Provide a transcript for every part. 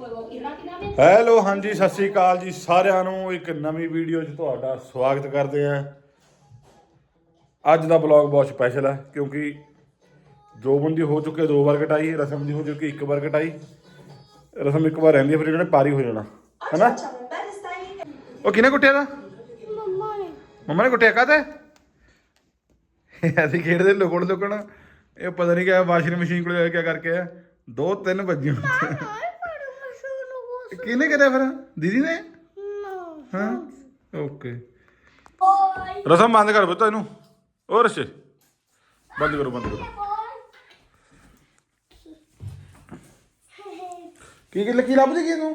Hello ਹਾਂਜੀ ਸਤਿ ਸ੍ਰੀ ਅਕਾਲ ਜੀ ਸਾਰਿਆਂ ਨੂੰ। ਇੱਕ ਨਵੀਂ ਵੀਡੀਓ 'ਚ ਤੁਹਾਡਾ ਸਵਾਗਤ ਕਰਦੇ ਆ ਅੱਜ ਦਾ ਬਲੌਗ ਬਹੁਤ ਸਪੈਸ਼ਲ ਹੈ ਕਿਉਂਕਿ ਜੋ ਬੰਦੀ ਹੋ ਚੁੱਕੇ ਦੋ ਵਾਰ ਕਟਾਈ ਰਸਮ ਦੀ ਹੋ ਚੁੱਕੀ ਇੱਕ ਵਾਰ ਕਟਾਈ ਰਸਮ ਇੱਕ ਵਾਰ ਰਹਿੰਦੀ ਹੈ ਫਿਰ ਇਹਨਾਂ ਨੇ ਪਾਰੀ ਹੋ ਜਾਣਾ ਹੈਨਾ? ਉਹ ਕਿਹਨੇ ਕੁੱਟਿਆ ਦਾ ਮੰਮਾ ਨੇ। ਮੰਮਾ ਨੇ ਕੁੱਟਿਆ ਕਾਤੇ ਅਸੀਂ ਖੇਡਦੇ ਲੁਕਣ ਲੁਕਣ ਇਹ ਪਤਾ ਨਹੀਂ ਕਿਆ ਵਾਸ਼ਿੰਗ ਮਸ਼ੀਨ ਕੋਲ ਕਿਆ ਕਰਕੇ ਆ ਦੋ ਤਿੰਨ ਵੱਜੇ ਆਏ ਪਰ ਮਸ਼ਹੂਰ ਨੂੰ ਕਿਹਨੇ ਕਰਿਆ ਫਿਰ? ਦੀਦੀ ਨੇ? ਹਾਂ? ਓਕੇ ਰਸਮ ਬੰਦ ਕਰ ਬਤਾ ਇਹਨੂੰ। ਹੋਰ ਸੇ ਬੰਦ ਕਰੋ ਬੰਦ ਕਰੋ। ਕੀ ਕੀ ਕੀ ਲੱਭਦੀ ਕੀ ਤੂੰ?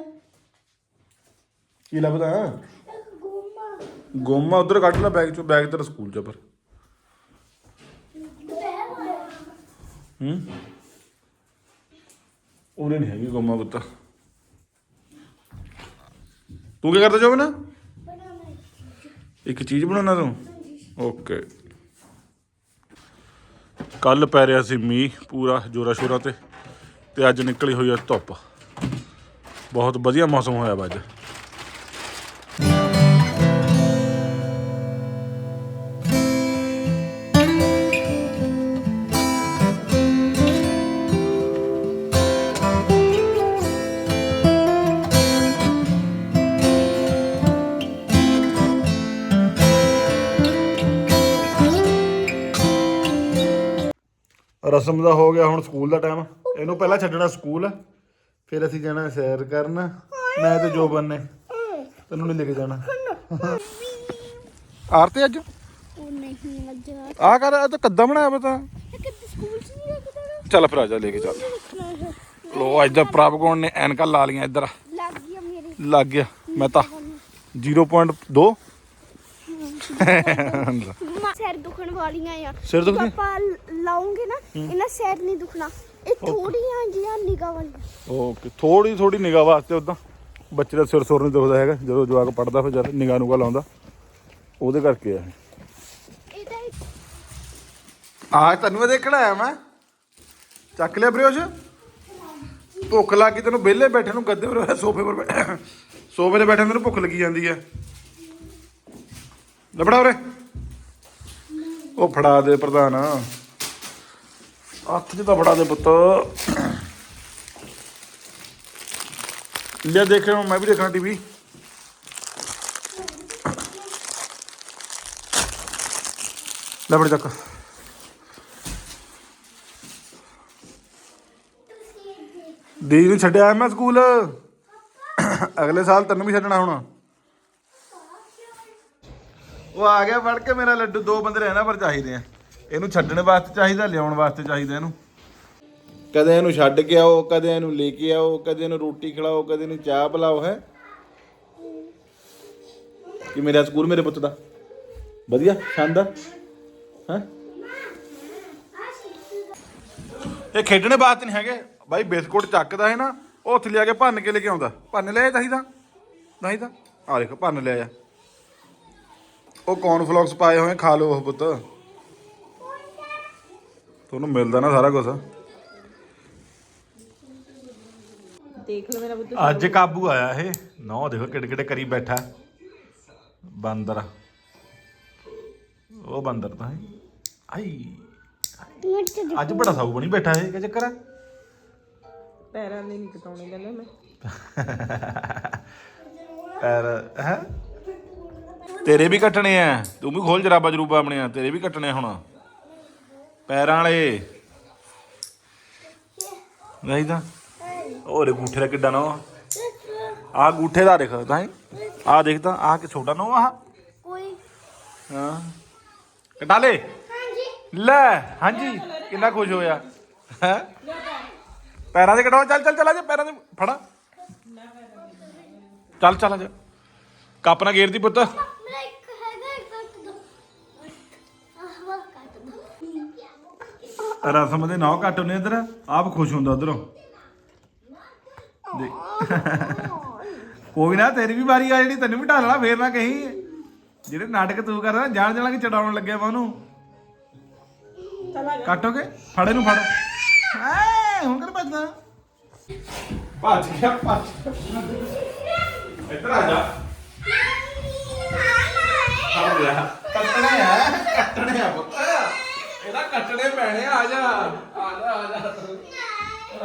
ਕੀ ਲੱਭਦਾ? ਗੁੰਮਾ। ਗੁੰਮਾ ਉਧਰ ਕੱਢ ਲੈ ਬੈਗ ਚੋਂ ਬੈਗ ਤੇਰਾ ਸਕੂਲ ਚ ਪਰ ਹੂੰ? ਉਰੇ ਨਹੀਂ ਹੈਗੀ ਗੁੰਮਾ ਬੁੱਤਾ ਤੂੰ ਕੀ ਕਰਦਾ ਜੋਬਨ? ਇੱਕ ਚੀਜ਼। ਬਣਾਉਣਾ ਤੂੰ? ਓਕੇ। ਕੱਲ ਪੈ ਰਿਹਾ ਸੀ ਮੀਂਹ ਪੂਰਾ ਜੋਰਾ ਸ਼ੋਰਾ ਤੇ ਤੇ ਅੱਜ ਨਿਕਲੀ ਹੋਈ ਹੈ ਧੁੱਪ। ਬਹੁਤ ਵਧੀਆ ਮੌਸਮ ਹੋਇਆ ਵਾ ਅੱਜ। ਰਸਮ ਦਾ ਹੋ ਗਿਆ ਹੁਣ ਸਕੂਲ ਦਾ ਟਾਈਮ ਇਹਨੂੰ ਪਹਿਲਾਂ ਛੱਡਣਾ ਸਕੂਲ ਫਿਰ ਅਸੀਂ ਜਾਣਾ ਸੈਰ ਕਰਨ। ਮੈਂ ਤੇ ਜੋਬਨ ਨੇ। ਤੈਨੂੰ ਨਹੀਂ ਲੈ ਕੇ ਜਾਣਾ। ਆਰਤੇ ਅੱਜ? ਉਹ ਨਹੀਂ ਲੱਜਾ ਆ। ਕਰ ਇਹ ਤਾਂ ਕੱਦਾ ਬਣਾਇਆ ਪਤਾ ਇਹ ਕਿਤੇ ਸਕੂਲ ਚ ਨਹੀਂ ਲੱਗਦਾ ਚੱਲ ਫਿਰ ਆ ਜਾ ਲੈ ਕੇ ਚੱਲ। ਲੋ ਅੱਜ ਦਾ ਪ੍ਰਭਗੁਣ ਨੇ ਐਨਕਾਂ ਲਾ ਲੀਆਂ ਇੱਧਰ। ਲੱਗ ਗਿਆ ਮੇਰੇ। ਲੱਗ ਗਿਆ ਮੈਂ ਤਾਂ 0.2 ਮੰਮਾ ਸਿਰ ਦੁਖਣ ਵਾਲੀਆਂ ਆ। ਸਿਰ ਦੁਖਦੀ? ਪਾਪਾ ਲਾਉਂਗੇ ਨਾ ਇਹਨਾਂ ਸਿਰ ਨਹੀਂ ਦੁਖਣਾ। ਇਹ ਥੋੜੀਆਂ ਜੀਆਂ ਨਿਗਾਹ ਵਾਲੀਆਂ। ਓਕੇ ਥੋੜੀ ਥੋੜੀ ਨਿਗਾਹ ਵਾਸਤੇ ਉਦਾਂ ਬੱਚੇ ਦਾ ਸਿਰ ਸੁਰ ਨਹੀਂ ਦੁਖਦਾ ਹੈਗਾ ਜਦੋਂ ਜਵਾਕ ਪੜਦਾ ਫਿਰ ਜਦ ਨਿਗਾਹ ਨੂਗਾ ਲਾਉਂਦਾ। ਉਹਦੇ ਕਰਕੇ ਆ ਆ ਤੈਨੂੰ ਇਹ ਦੇਖਣ ਆਇਆ ਮੈਂ। ਚੱਕ ਲਿਆ ਬਰਿਓਸ਼। ਭੁੱਖ ਲੱਗੀ ਤੈਨੂੰ ਵਿਹਲੇ ਬੈਠੇ ਨੂੰ ਗੱਦੇ ਪਰ ਸੋਫੇ ਪਰ ਸੋਫੇ ਤੇ ਬੈਠੇ ਤੈਨੂੰ ਭੁੱਖ ਲੱਗੀ ਜਾਂਦੀ ਹੈ ਲੱਭੜਾ ਉਰੇ। ਉਹ ਫੜਾ ਦੇ ਪ੍ਰਧਾਨ। ਹੱਥ 'ਚ ਤਾਂ ਫੜਾ ਦੇ ਪੁੱਤ। ਦੇਖ ਦੇਖਿਓ ਮੈਂ ਵੀ ਦੇਖਣਾ ਟੀਵੀ। ਲੱਭੜ ਚੱਕ। ਦੀਦੀ ਨੂੰ ਛੱਡਿਆ ਮੈਂ ਸਕੂਲ? ਅਗਲੇ ਸਾਲ ਤੈਨੂੰ ਵੀ ਛੱਡਣਾ ਹੁਣ। ਉਹ ਆ ਗਿਆ, ਫੜ ਕੇ ਮੇਰਾ ਲੱਡੂ, ਦੋ ਬੰਦੇ ਰਹਿਣਾ ਪਰ ਚਾਹੀਦੇ ਆ। ਇਹਨੂੰ ਛੱਡਣ ਵਾਸਤੇ ਚਾਹੀਦਾ ਲਿਆਉਣ ਵਾਸਤੇ ਚਾਹੀਦਾ ਇਹਨੂੰ? ਕਦੇ ਇਹਨੂੰ ਛੱਡ ਕੇ ਆਓ ਕਦੇ ਇਹਨੂੰ ਲੈ ਕੇ ਆਓ ਕਦੇ ਇਹਨੂੰ ਰੋਟੀ ਖਿਲਾਓ ਕਦੇ ਇਹਨੂੰ ਚਾਹ ਪਿਲਾਓ ਹੈ? ਕਿ ਮੇਰਾ ਸਕੂਲ ਮੇਰੇ ਪੁੱਤ ਦਾ? ਵਧੀਆ ਸ਼ਾਨਦਾਰ। ਹੈ? ਇਹ ਖੇਡਣੇ ਵਾਸਤੇ ਨਹੀਂ ਹੈਗੇ। ਬਾਈ ਬਿਸਕੁਟ ਚੱਕਦਾ ਹੈ ਨਾ ਉਹ ਉੱਥੇ ਲਿਆ ਕੇ ਭੰਨ ਕੇ ਲੈ ਕੇ ਆਉਂਦਾ। ਭੰਨ ਲਿਆ ਤਾਂ ਹੀ ਤਾਂ? ਨਹੀਂ ਤਾਂ? ਆ ਦੇਖ ਭੰਨ ਲਿਆ ਆ। ਉਹ ਕੌਰਨਫਲੌਕਸ ਪਾਏ ਹੋਏ ਖਾ ਲਓ ਉਹ ਪੁੱਤ। ਤੁਹਾਨੂੰ ਮਿਲਦਾ ਨਾ ਸਾਰਾ ਕੁਝ ਦੇਖ ਲਓ ਮੇਰਾ ਬੁੱਧ। ਅੱਜ ਕਾਬੂ ਆਇਆ ਇਹ। ਨੌ ਦੇਖੋ ਕਿਹੜੇ ਕਿਹੜੇ ਕਰੀ ਬੈਠਾ। ਬਾਂਦਰ। ਉਹ ਬਾਂਦਰ ਤਾਂ ਹੈ। ਆਈ। ਅੱਜ ਬੜਾ ਸਾਊ ਬਣੀ ਬੈਠਾ ਇਹ ਕੀ ਚੱਕਰ ਹੈ? ਪੈਰਾਂ ਦੇ ਨਹੀਂ ਕਟਾਉਣੇ ਕਹਿੰਦਾ ਮੈਂ। ਪੈਰ ਹੈ? ਤੇਰੇ ਵੀ ਕੱਟਣੇ ਆ। ਤੂੰ ਵੀ ਖੋਲ ਜਰਾਬਾ ਜਰੂਬਾ ਆਪਣੇ ਆ ਤੇਰੇ ਵੀ ਕੱਟਣੇ ਹੁਣ। ਪੈਰਾਂ ਵਾਲੇ। ਨਹੀਂ ਤਾਂ। ਹੋਰ ਗੂਠੇ ਦਾ ਕਿੱਡਾ ਨਾ ਆ ਗੂਠੇ ਦਾ ਦੇਖ ਤਾਂ ਆ ਦੇਖਦਾ ਆ ਕਿ ਛੋਟਾ ਨਾ ਆਹ। ਕੋਈ। ਹਾਂ। ਕਟਾ ਲੈ। ਹਾਂਜੀ। ਲੈ ਹਾਂਜੀ। ਕਿੰਨਾ ਖੁਸ਼ ਹੋਇਆ। ਹੈ? ਪੈਰਾਂ ਦੇ ਕਟਾਓ। ਚੱਲ ਚੱਲ ਚੱਲ ਆ ਜਾ ਪੈਰਾਂ ਦੇ ਫੜਾ। ਚੱਲ ਚੱਲ ਆ ਜਾ। ਕੱਪ ਨਾ ਗੇਰਦੀ ਪੁੱਤ। ਰਸਮ ਦੇ ਨੌ ਘੱਟ ਹੁੰਦੇ ਇਧਰ ਆਪ ਖੁਸ਼ ਹੁੰਦਾ ਉਧਰੋਂ। ਕੋਈ ਨਾ ਤੇਰੀ ਵੀ ਵਾਰੀ ਆ ਜਿਹੜੀ ਤੈਨੂੰ ਵੀ ਢਾਲਣਾ ਫੇਰ ਨਾ ਕਹੀਂ। ਜਿਹੜੇ ਨਾਟਕ ਤੂੰ ਕਰਦਾ ਜਾਣ ਜਾਣ ਕੇ ਚੜਾਉਣ ਲੱਗਿਆ ਵਾ ਉਹਨੂੰ। ਕੱਟੋਗੇ? ਫੜੇ ਨੂੰ ਫੜ। ਐ ਹੁਣ ਕਰ ਭੱਜਦਾ ਭੱਜ ਗਿਆ ਭੱਜ ਇੱਧਰ ਆ ਜਾ। ਆ ਗਿਆ। ਕੱਟਣੇ ਆ ਕੱਟਣੇ ਆ ਪੁੱਤ। ਇਹਦਾ ਕੱਟਣੇ ਪੈਣੇ ਆ ਜਾ। ਆ ਜਾ ਆ ਜਾ।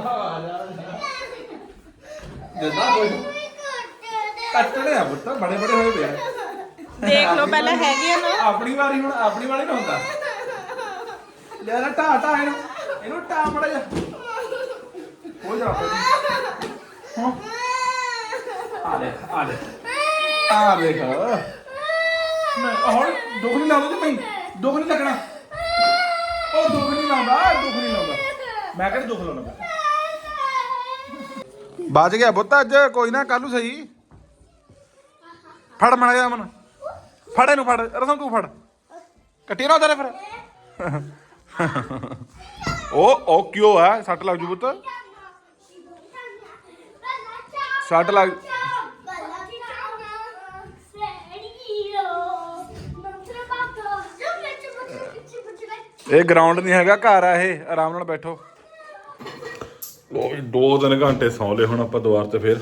ਆ ਜਾ। ਜਿੱਦਾਂ ਕੋਈ ਕੱਟਣੇ ਆ ਪੁੱਤ ਬੜੇ ਬੜੇ ਹੋਏ ਪਏ ਆ। ਦੇਖ ਲਓ ਪਹਿਲਾਂ ਹੈਗੇ ਆ ਨਾ। ਆਪਣੀ ਵਾਰੀ ਹੁਣ ਆਪਣੀ ਵਾਰੀ ਨਾ ਹੁੰਦਾ। ਲੈ ਲੈ ਢਾ ਢਾ ਇਹਨੂੰ। ਇਹਨੂੰ ਢਾ ਮੜਾ ਜਾ ਹੋ ਜਾ ਹਾਂ। ਆ ਲੈ ਆ ਲੈ ਆ ਦੇਖ। ਮੈਂ ਹੁਣ ਦੁੱਖ ਨਹੀਂ ਲਾਉਂਦਾ ਤੇ ਮੈਂ ਦੁੱਖ ਨਹੀਂ ਲੱਗਣਾ? ਉਹ ਦੁੱਖ ਨਹੀਂ ਲਾਉਂਦਾ ਦੁੱਖ ਨਹੀਂ ਲਾਉਂਦਾ। ਮੈਂ ਕਹਿੰਦਾ ਦੁੱਖ ਲਾਉਣਾ ਬਚ ਗਿਆ ਪੁੱਤ ਅੱਜ, ਕੋਈ ਨਾ ਕੱਲੂ ਸਹੀ। ਫੜ ਮਣਾ ਮਨ ਫੜ ਇਹਨੂੰ ਫੜ, ਰਸਮ ਤੂੰ ਫੜ। ਕੱਟੀ ਨਾ ਉਧਰ ਫਿਰ। ਉਹ ਉਹ ਕਿਉਂ ਹੈ? ਸੱਟ ਲੱਗ ਜੂ ਪੁੱਤ ਸੱਟ ਲੱਗ ਇਹ ਗਰਾਊਂਡ ਨਹੀਂ ਹੈਗਾ ਘਰ ਆ ਇਹ। ਆਰਾਮ ਨਾਲ ਬੈਠੋ। ਲੋ ਵੀ ਦੋ ਤਿੰਨ ਘੰਟੇ ਸੌਂ ਲਏ ਹੁਣ ਆਪਾਂ ਦੁਆਰ ਤੇ ਫਿਰ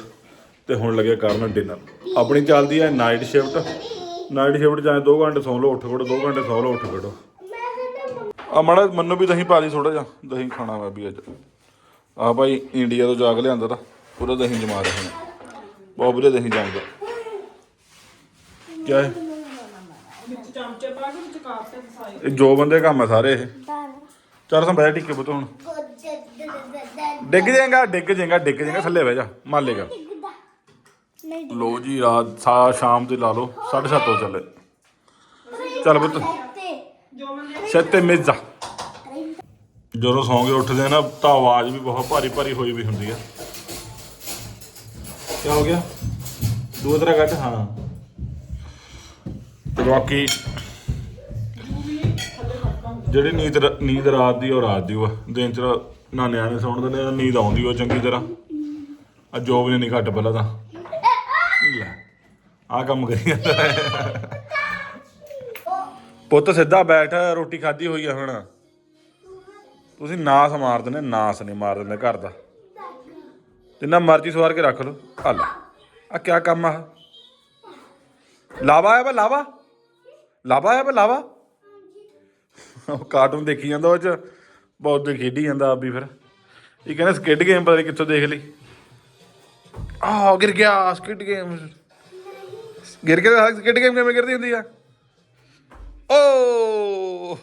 ਤੇ ਹੁਣ ਲੱਗੇ ਕਰਨ ਡਿਨਰ ਆਪਣੀ ਚੱਲਦੀ ਹੈ ਨਾਈਟ ਸ਼ਿਫਟ ਨਾਈਟ ਸ਼ਿਫਟ ਚਾਹੇ 2 ਘੰਟੇ ਸੌਂ ਲਓ ਉੱਠ ਖੜੋ 2 ਘੰਟੇ ਸੌਂ ਲਓ ਉੱਠ ਖੜੋ। ਆ ਮਾੜਾ ਮੈਨੂੰ ਵੀ ਦਹੀਂ ਪਾ ਦੀ ਥੋੜਾ ਜਿਹਾ। ਦਹੀਂ ਖਾਣਾ ਮੈਂ ਵੀ ਅੱਜ। ਆ ਭਾਈ ਇੰਡੀਆ ਤੋਂ ਜਾ ਕੇ ਲਿਆਂਦਾ ਤਾਂ ਪੂਰਾ ਦਹੀਂ ਜਮਾ ਰਹੇ ਨੇ। ਬਹੁਤ ਵਧੀਆ ਦਹੀਂ ਜਮਦਾ। ਕੀ ਹੈ? ਵਿੱਚ ਚਮਚੇ ਪਾ ਕੇ ਵਿੱਚ ਕਾਪ ਤੇ ਫਸਾਏ। ਇਹ ਜੋ ਬੰਦੇ ਕੰਮ ਆ ਸਾਰੇ ਇਹ। ਚੱਲ ਸੰ ਬਹਿ ਟਿੱਕੇ ਪੁੱਤ ਹੁਣ। ਡਿੱਗ ਜਾਏਗਾ ਡਿੱਗ ਜਾਏਗਾ ਡਿੱਗ ਜਾਏਗਾ ਥੱਲੇ ਬਹਿ ਜਾ ਮਾਲੇਗਾ ਨਹੀਂ ਲੋ ਜੀ ਰਾਤ ਸਾ ਸ਼ਾਮ ਦੇ ਲਾ ਲਓ 7:30 ਤੋਂ ਚੱਲੇ। ਚੱਲ ਪੁੱਤ। ਤੇ ਜੋ ਬੰਦੇ ਸੱਤੇ ਮੇਜ਼ਾ ਜਦੋਂ ਸੌਂ ਕੇ ਉੱਠਦੇ ਆ ਨਾ ਤਾਂ ਆਵਾਜ਼ ਵੀ ਬਹੁਤ ਭਾਰੀ ਭਾਰੀ ਹੋਈ ਵੀ ਹੁੰਦੀ ਆ। ਕੀ ਹੋ ਗਿਆ? ਤਰ੍ਹਾਂ ਕੱਟ ਹਾਂ। ਤੇ ਬਾਕੀ ਜਿਹੜੀ ਨੀਂਦ ਰ- ਨੀਂਦ ਰਾਤ ਦੀ ਉਹ ਰਾਤ ਦੀ ਉਹ ਦਿਨ ਚ ਨਾ ਨਿਆਣੇ ਸੌਣ ਦਿੰਦੇ ਆ, ਨੀਂਦ ਆਉਂਦੀ ਉਹ ਚੰਗੀ ਤਰ੍ਹਾਂ। ਆ ਜੋਬ ਨੇ ਨਹੀਂ ਘੱਟ ਪਹਿਲਾਂ ਤਾਂ। ਲੈ ਆ ਕੰਮ ਕਰੀ ਜਾਂਦਾ। ਹੈ। ਪੁੱਤ ਸਿੱਧਾ ਬੈਠ ਰੋਟੀ ਖਾਧੀ ਹੋਈ ਆ ਹੁਣ। ਤੁਸੀਂ ਨਾਸ ਮਾਰ ਦਿੰਦੇ ਨਾਸ ਨਹੀਂ ਮਾਰ ਦਿੰਦੇ ਘਰ ਦਾ। ਜਿੰਨਾ ਮਰਜ਼ੀ ਸਵਾਰ ਕੇ ਰੱਖ ਲਓ। ਆ ਲੈ ਆ ਕੀ ਕੰਮ ਆ? ਲਾਵਾ ਆ ਬਾ ਲਾਵਾ। ਲਾਵਾ ਆ ਬਾ ਲਾਵਾ? ਉਹ ਕਾਰਟੂਨ ਦੇਖੀ ਜਾਂਦਾ ਉਹ ਚ, ਬਹੁਤ ਦੇ ਖੇਡੀ ਜਾਂਦਾ ਆਪ ਵੀ ਫਿਰ। ਇਹ ਕਹਿੰਦਾ ਸਕਿੱਡ ਗੇਮ ਪਤਾ ਨਹੀਂ ਕਿੱਥੋਂ ਦੇਖ ਲਈ। ਆਹ ਗਿਰ ਗਿਆ ਸਕਿੱਡ ਗੇਮ ਗਿਰ ਕੇ ਸਕਿੱਡ ਗੇਮ ਕਿਵੇਂ ਕਰਦੀ ਹੁੰਦੀ ਆ? ਓ!